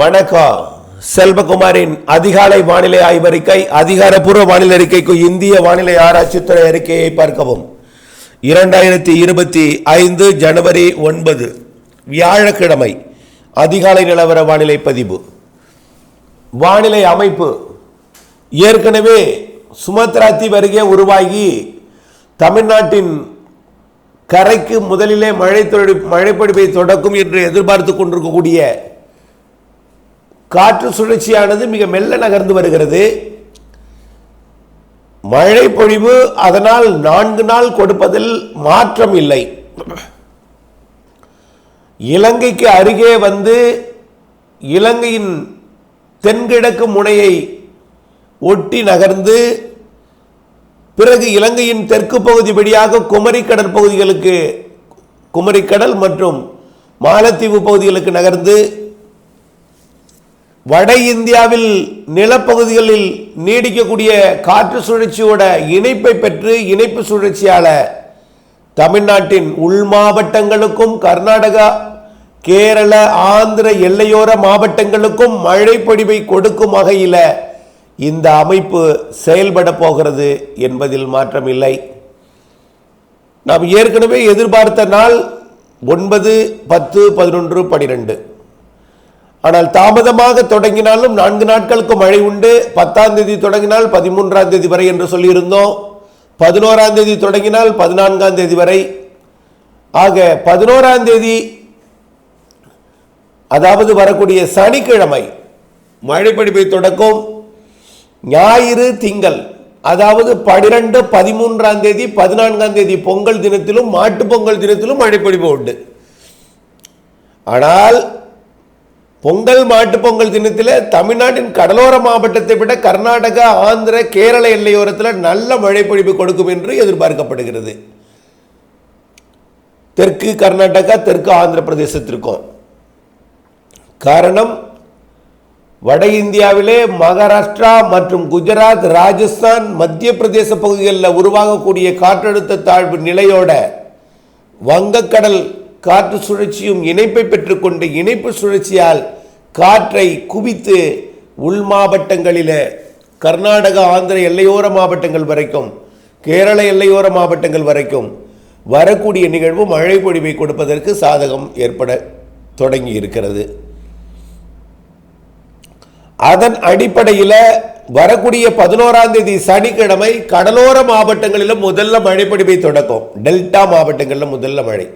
வணக்கம். செல்வகுமாரின் அதிகாலை வானிலை ஆய்வறிக்கை அதிகாரப்பூர்வ வானிலை அறிக்கைக்கு இந்திய வானிலை ஆராய்ச்சித்துறை அறிக்கையை பார்க்கவும். இரண்டாயிரத்தி இருபத்தி ஐந்து ஜனவரி ஒன்பது வியாழக்கிழமை அதிகாலை நிலவர வானிலை பதிவு. வானிலை அமைப்பு. ஏற்கனவே சுமத்ரா தீவு உருவாகி தமிழ்நாட்டின் கரைக்கு முதலிலே மழை தொழி மழைப்பொழிவை தொடக்கும் என்று எதிர்பார்த்து கொண்டிருக்கக்கூடிய காற்று சுழற்சியானது மிக மெல்ல நகர்ந்து வருகிறது. மழை பொழிவு அதனால் நான்கு நாள் கொடுப்பதில் மாற்றம் இல்லை. இலங்கைக்கு அருகே வந்து இலங்கையின் தென்கிழக்கு முனையை ஒட்டி நகர்ந்து பிறகு இலங்கையின் தெற்கு பகுதி வழியாக குமரி கடற்பகுதிகளுக்கு குமரிக்கடல் மற்றும் மாலத்தீவு பகுதிகளுக்கு நகர்ந்து வட இந்தியாவில் நிலப்பகுதிகளில் நீடிக்கக்கூடிய காற்று சுழற்சியோட இணைப்பை பெற்று இணைப்பு சுழற்சியால தமிழ்நாட்டின் உள் மாவட்டங்களுக்கும் கர்நாடகா கேரள ஆந்திர எல்லையோர மாவட்டங்களுக்கும் மழை பொழிவை கொடுக்கும் வகையில் இந்த அமைப்பு செயல்பட போகிறது என்பதில் மாற்றமில்லை. நாம் ஏற்கனவே எதிர்பார்த்த நாள் ஒன்பது பத்து பதினொன்று பனிரெண்டு. ஆனால் தாமதமாக தொடங்கினாலும் நான்கு நாட்களுக்கு மழை உண்டு. பத்தாம் தேதி தொடங்கினால் பதிமூன்றாம் தேதி வரை என்று சொல்லியிருந்தோம். பதினோராம் தேதி தொடங்கினால் பதினான்காம் தேதி வரை. ஆக பதினோராம் தேதி அதாவது வரக்கூடிய சனிக்கிழமை மழைப்பிடிப்பை தொடக்கும். ஞாயிறு திங்கள் அதாவது பனிரெண்டு பதிமூன்றாம் தேதி பதினான்காம் தேதி பொங்கல் தினத்திலும் மாட்டுப் பொங்கல் தினத்திலும் மழைப்படிப்பு உண்டு. ஆனால் பொங்கல் மாட்டு பொங்கல் தினத்தில் தமிழ்நாட்டின் கடலோர மாவட்டத்தை விட கர்நாடகா ஆந்திர கேரள எல்லையோரத்தில் நல்ல மழைப்பொழிவு கொடுக்கும் என்று எதிர்பார்க்கப்படுகிறது. தெற்கு கர்நாடகா தெற்கு ஆந்திர பிரதேசத்திற்கும் காரணம் வட இந்தியாவிலே மகாராஷ்டிரா மற்றும் குஜராத் ராஜஸ்தான் மத்திய பிரதேச பகுதிகளில் உருவாகக்கூடிய காற்றழுத்த தாழ்வு நிலையோட வங்கக்கடல் காற்று சுழற்சியும் இணைப்பை பெற்றுக்கொண்டு இணைப்பு சுழற்சியால் காற்றை குவித்து உள் மாவட்டங்களில் கர்நாடகா ஆந்திர எல்லையோர மாவட்டங்கள் வரைக்கும் கேரள எல்லையோர மாவட்டங்கள் வரைக்கும் வரக்கூடிய நிகழ்வு மழை பொழிவை கொடுப்பதற்கு சாதகம் ஏற்பட தொடங்கி இருக்கிறது அதன் அடிப்படையில் வரக்கூடிய பதினோராம் தேதி சனிக்கிழமை கடலோர மாவட்டங்களிலும் முதல்ல மழைப்பொழிவை தொடக்கும். டெல்டா மாவட்டங்களில் முதல்ல மழை.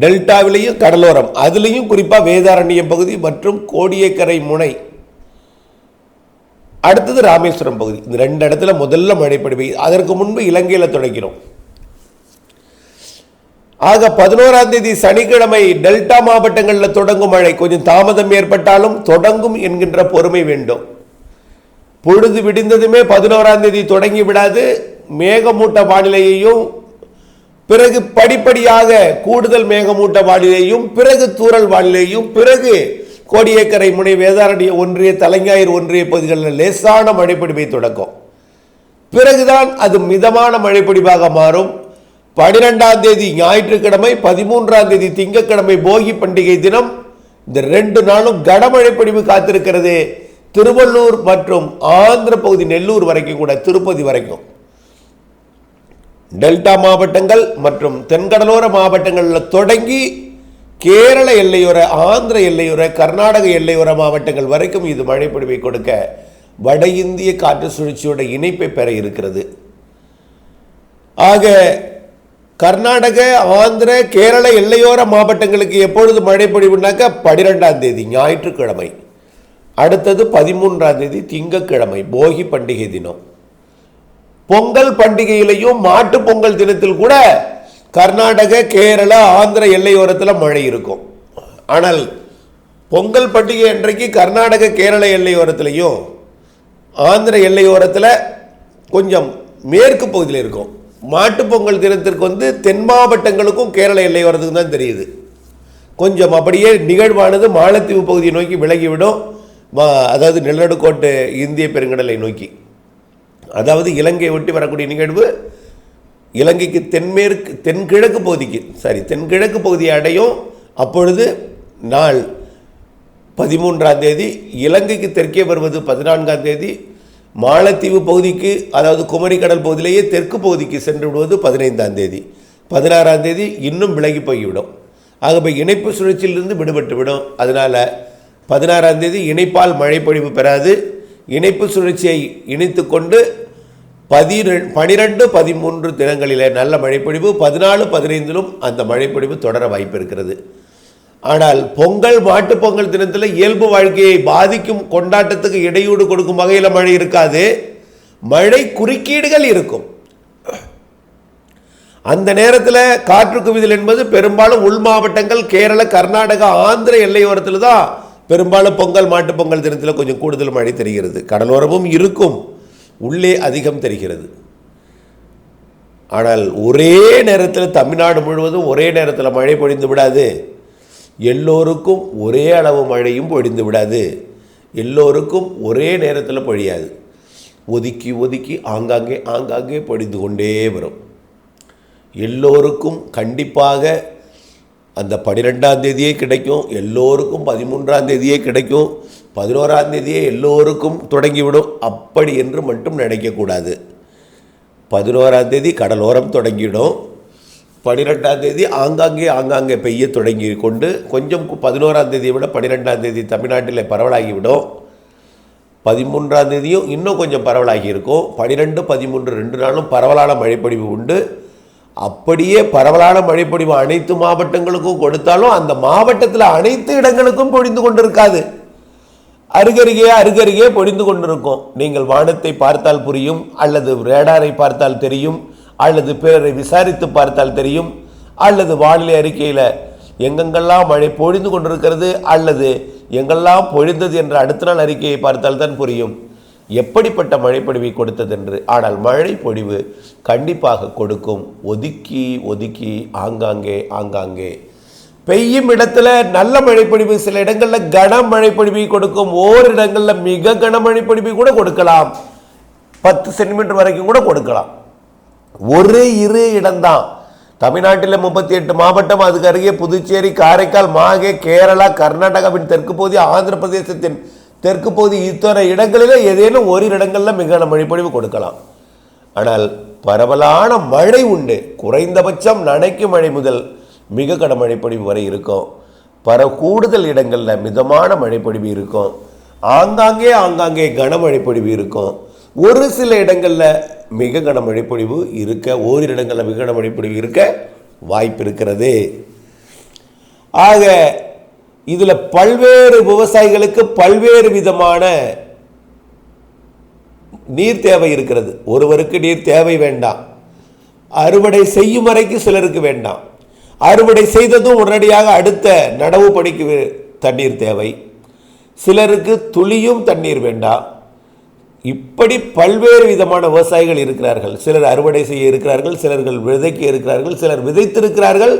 டெல்டாவிலையும் கடலோரம் அதுலேயும் குறிப்பாக வேதாரண்யம் பகுதி மற்றும் கோடியக்கரை முனை. அடுத்தது ராமேஸ்வரம் பகுதி. இந்த ரெண்டு இடத்துல முதல்ல மழைப்பொழிவை அதற்கு முன்பு இலங்கையில் தொடங்கிறோம் ஆக பதினோராம் தேதி சனிக்கிழமை டெல்டா மாவட்டங்களில் தொடங்கும் மழை. கொஞ்சம் தாமதம் ஏற்பட்டாலும் தொடங்கும் என்கின்ற பொறுமை வேண்டும். பொழுது விடிந்ததுமே பதினோராம் தேதி தொடங்கி விடாது. மேகமூட்ட வானிலையையும் பிறகு படிப்படியாக கூடுதல் மேகமூட்ட வானிலையும் பிறகு தூரல் வானிலையும் பிறகு கோடியக்கரை முனை வேதாரண்ய ஒன்றிய தலைஞாயிறு ஒன்றிய பகுதிகளில் லேசான மழைப்பொழிவை தொடக்கும் பிறகுதான் அது மிதமான மழைப்பொழிவாக மாறும். பனிரெண்டாம் தேதி ஞாயிற்றுக்கிழமை பதிமூன்றாம் தேதி திங்கட்கிழமை போகி பண்டிகை தினம். இந்த ரெண்டு நாளும் கனமழைப்பிடிவு காத்திருக்கிறது. திருவள்ளூர் மற்றும் ஆந்திர பகுதி நெல்லூர் வரைக்கும் கூட திருப்பதி வரைக்கும். டெல்டா மாவட்டங்கள் மற்றும் தென்கடலோர மாவட்டங்களில் தொடங்கி கேரள எல்லையோர ஆந்திர எல்லையோர கர்நாடக எல்லையோர மாவட்டங்கள் வரைக்கும் இது மழைப்பொழிவை கொடுக்க வட இந்திய காற்று சுழற்சியோட இணைப்பை பெற இருக்கிறது. ஆக கர்நாடக ஆந்திர கேரள எல்லையோர மாவட்டங்களுக்கு எப்பொழுது மழை பொழிவுனாக்க பனிரெண்டாம் தேதி ஞாயிற்றுக்கிழமை. அடுத்தது பதிமூன்றாம் தேதி திங்கட்கிழமை போகி பண்டிகை தினம். பொங்கல் பண்டிகையிலையும் மாட்டு பொங்கல் தினத்தில் கூட கர்நாடக கேரளா ஆந்திர எல்லையோரத்தில் மழை இருக்கும். ஆனால் பொங்கல் பண்டிகை அன்றைக்கு கர்நாடக கேரள எல்லையோரத்துலையும் ஆந்திர எல்லையோரத்தில் கொஞ்சம் மேற்கு பகுதியில் இருக்கும். மாட்டு பொங்கல் தினத்திற்கு வந்து தென் மாவட்டங்களுக்கும் கேரள எல்லையோரத்துக்கு தான் தெரியுது. கொஞ்சம் அப்படியே நிகழ்வானது மாலத்தீவு பகுதியை நோக்கி விலகிவிடும். அதாவது நிலநடுக்கோட்டு இந்திய பெருங்கடலை நோக்கி. அதாவது இலங்கையை ஒட்டி வரக்கூடிய நிகழ்வு இலங்கைக்கு தென்மேற்கு தென்கிழக்கு பகுதிக்கு சாரி தென்கிழக்கு பகுதியை அடையும். அப்பொழுது நாள் பதிமூன்றாம் தேதி இலங்கைக்கு தெற்கே வருவது பதினான்காம் தேதி மாலத்தீவு பகுதிக்கு அதாவது குமரிக்கடல் பகுதியிலேயே தெற்கு பகுதிக்கு சென்று விடுவது பதினைந்தாம் தேதி. பதினாறாம் தேதி இன்னும் விலகி போய்விடும். ஆகவே இணைப்பு சுழற்சியிலிருந்து விடுபட்டு விடும். அதனால் பதினாறாம் தேதி இணைப்பால் மழைப்பொழிவு பெறாது. இணைப்பு சுழற்சியை இணைத்து கொண்டு பதினெண் பனிரெண்டு பதிமூன்று தினங்களிலே நல்ல மழைப்பொழிவு பதினாலு பதினைந்திலும் அந்த மழைப்பொழிவு தொடர வாய்ப்பு இருக்கிறது ஆனால் பொங்கல் மாட்டு பொங்கல் தினத்தில் இயல்பு வாழ்க்கையை பாதிக்கும் கொண்டாட்டத்துக்கு இடையூடு கொடுக்கும் வகையில் மழை இருக்காது. மழை குறுக்கீடுகள் இருக்கும். அந்த நேரத்தில் காற்று குவிதல் என்பது பெரும்பாலும் உள் மாவட்டங்கள் கேரள கர்நாடகா ஆந்திர எல்லையோரத்தில் தான் பெரும்பாலும் பொங்கல் மாட்டுப் பொங்கல் தினத்தில் கொஞ்சம் கூடுதல் மழை தெரிகிறது. கடலோரமும் இருக்கும். உள்ளே அதிகம் தெரிகிறது. ஆனால் ஒரே நேரத்தில் தமிழ்நாடு முழுவதும் ஒரே நேரத்தில் மழை பொழிந்து விடாது. எல்லோருக்கும் ஒரே அளவு மழையும் பொழிந்து விடாது. எல்லோருக்கும் ஒரே நேரத்தில் பொழியாது. ஒதுக்கி ஒதுக்கி ஆங்காங்கே ஆங்காங்கே பொழிந்து கொண்டே வரும். எல்லோருக்கும் கண்டிப்பாக அந்த பனிரெண்டாம் தேதியே கிடைக்கும் எல்லோருக்கும் பதிமூன்றாம் தேதியே கிடைக்கும் பதினோராம் தேதியே எல்லோருக்கும் தொடங்கிவிடும். அப்படி என்று மட்டும் நினைக்கக்கூடாது. பதினோராம் தேதி கடலோரம் தொடங்கிடும் பனிரெண்டாம் தேதி ஆங்காங்கே ஆங்காங்கே பெய்ய தொடங்கி கொண்டு கொஞ்சம் பதினோராம் தேதியை விட பன்னிரெண்டாம் தேதி தமிழ்நாட்டில் பரவலாகிவிடும். பதிமூன்றாம் தேதியும் இன்னும் கொஞ்சம் பரவலாகி இருக்கும். பனிரெண்டு பதிமூன்று ரெண்டு நாளும் பரவலான மழைப்பொழிவு உண்டு. அப்படியே பரவலான மழைப்பொழிவு அனைத்து மாவட்டங்களுக்கும் கொடுத்தாலும் அந்த மாவட்டத்தில் அனைத்து இடங்களுக்கும் பொழிந்து கொண்டிருக்காது. அருகருகே அருகருகே பொழிந்து கொண்டிருக்கும். நீங்கள் வானத்தை பார்த்தால் புரியும் அல்லது ரேடாரை பார்த்தால் தெரியும் அல்லது பிறரை விசாரித்து பார்த்தால் தெரியும் அல்லது வானிலை அறிக்கையில் எங்கெங்கெல்லாம் மழை பொழிந்து கொண்டிருக்கிறது அல்லது எங்கெல்லாம் பொழிந்தது என்ற அடுத்த நாள் அறிக்கையை பார்த்தால் தான் புரியும். எப்படிப்பட்ட மழைப்பொழிவை கொடுத்தது என்று. ஆனால் மழை பொழிவு கண்டிப்பாக கொடுக்கும். ஒதுக்கி ஒதுக்கி ஆங்காங்கே ஆங்காங்கே. பெய்யும் இடத்துல நல்ல மழைப்பொழிவு சில இடங்களில் கன மழைப்பொழிவை கொடுக்கும். இடங்களில் மிக கனமழை பொழிவை கூட கொடுக்கலாம். பத்து சென்டிமீட்டர் வரைக்கும் கூட கொடுக்கலாம். ஒரு இரு இடம்தான். தமிழ்நாட்டில் முப்பத்தி எட்டு மாவட்டம் அதுக்கு அருகே புதுச்சேரி காரைக்கால் மாகே கேரளா கர்நாடகாவின் தெற்கு பகுதி ஆந்திர பிரதேசத்தின் தெற்கு பகுதி இத்தனை இடங்களில் ஏதேனும் ஒரு இடங்களில் மிக மழைப்பொழிவு கொடுக்கலாம். ஆனால் பரவலான மழை உண்டு. குறைந்தபட்சம் நனைக்கும் மழை முதல் மிக கன மழைப்பொழிவு வரை இருக்கும். பர கூடுதல் இடங்களில் மிதமான மழைப்பொழிவு இருக்கும். ஆங்காங்கே ஆங்காங்கே கனமழைப்பொழிவு இருக்கும். ஒரு சில இடங்களில் மிக கனமழைப்பொழிவு இருக்க ஓரிரு இடங்களில் மிக கனமழைப்பொழிவு இருக்க வாய்ப்பு இருக்கிறது. ஆக இதில் பல்வேறு விவசாயிகளுக்கு பல்வேறு விதமான நீர் தேவை இருக்கிறது. ஒருவருக்கு நீர் தேவை வேண்டாம். அறுவடை செய்யும் வரைக்கும் சிலருக்கு வேண்டாம். அறுவடை செய்ததும் உடனடியாக அடுத்த நடவு பணிக்கு தண்ணீர் தேவை. சிலருக்கு துளியும் தண்ணீர் வேண்டாம். இப்படி பல்வேறு விதமான விவசாயிகள் இருக்கிறார்கள். சிலர் அறுவடை செய்ய இருக்கிறார்கள் சிலர்கள் விதைக்க இருக்கிறார்கள் சிலர் விதைத்திருக்கிறார்கள்.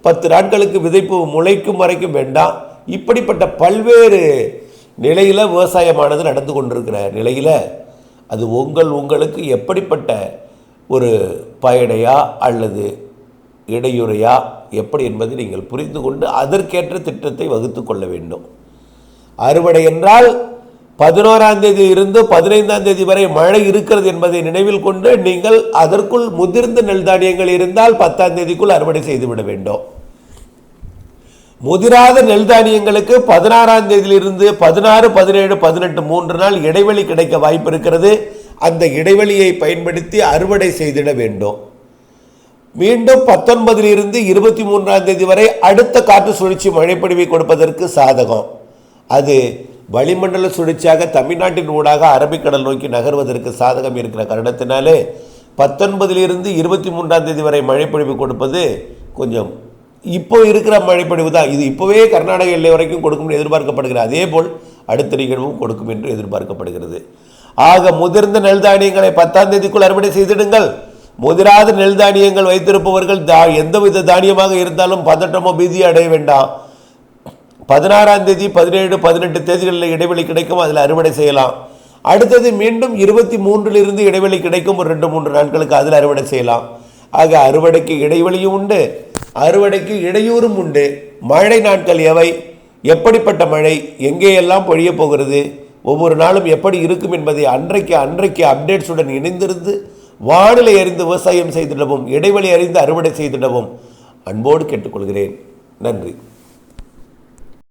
பத்து நாட்களுக்கு விதைப்பு முளைக்கும் வரைக்கும் வேண்டாம். இப்படிப்பட்ட பல்வேறு நிலையில் விவசாயமானது நடந்து கொண்டிருக்கிற நிலையில் அது உங்கள் உங்களுக்கு எப்படிப்பட்ட ஒரு பயனையா அல்லது இடையூறையா எப்படி என்பதை நீங்கள் புரிந்து கொண்டு அதற்கேற்ற திட்டத்தை வகுத்து கொள்ள வேண்டும். அறுவடை என்றால் பதினோராம் தேதி இருந்து பதினைந்தாம் தேதி வரை மழை இருக்கிறது என்பதை நினைவில் கொண்டு நீங்கள் அதற்குள் முதிர்ந்த நெல் தானியங்கள் இருந்தால் பத்தாம் தேதிக்குள் அறுவடை செய்துவிட வேண்டும். முதிராத நெல் தானியங்களுக்கு பதினாறாம் தேதியிலிருந்து பதினாறு பதினேழு பதினெட்டு மூன்று நாள் இடைவெளி கிடைக்க வாய்ப்பு இருக்கிறது அந்த இடைவெளியை பயன்படுத்தி அறுவடை செய்திட வேண்டும். மீண்டும் பத்தொன்பதிலிருந்து இருபத்தி மூன்றாம் தேதி வரை அடுத்த காற்று சுழற்சி மழைப்பொழிவை கொடுப்பதற்கு சாதகம். அது வளிமண்டல சுழற்சியாக தமிழ்நாட்டின் ஊடாக அரபிக்கடல் நோக்கி நகர்வதற்கு சாதகம் இருக்கிற காரணத்தினாலே பத்தொன்பதிலிருந்து இருபத்தி மூன்றாம் தேதி வரை மழைப்பொழிவு கொடுப்பது கொஞ்சம் இப்போ இருக்கிற மழைப்பொழிவு தான். இது இப்போவே கர்நாடக எல்லை வரைக்கும் கொடுக்கும் என்று எதிர்பார்க்கப்படுகிறது. அதே போல் அடுத்த நிகழ்வும் கொடுக்கும் என்று எதிர்பார்க்கப்படுகிறது. ஆக முதிர்ந்த நெல் தானியங்களை பத்தாம் தேதிக்குள் அறுவடை செய்திடுங்கள். முதிராத நெல் தானியங்கள் வைத்திருப்பவர்கள் தா எந்தவித தானியமாக இருந்தாலும் பதட்டமோ பீதியோ அடைய வேண்டாம். பதினாறாம் தேதி பதினேழு பதினெட்டு தேதிகளில் இடைவெளி கிடைக்கும் அதில் அறுவடை செய்யலாம். அடுத்தது மீண்டும் இருபத்தி மூன்றிலிருந்து இடைவெளி கிடைக்கும் ஒரு ரெண்டு மூன்று நாட்களுக்கு அதில் அறுவடை செய்யலாம். ஆக அறுவடைக்கு இடைவெளியும் உண்டு. அறுவடைக்கு இடையூறும் உண்டு. மழை நாட்கள் எவை? எப்படிப்பட்ட மழை? எங்கேயெல்லாம் பொழியப் போகிறது? ஒவ்வொரு நாளும் எப்படி இருக்கும் என்பதை அன்றைக்கு அன்றைக்கு அப்டேட்ஸுடன் இணைந்திருந்து வானிலை அறிந்து விவசாயம் செய்திடவும் இடைவெளி அறிந்து அறுவடை செய்திடவும் அன்போடு கேட்டுக்கொள்கிறேன். நன்றி.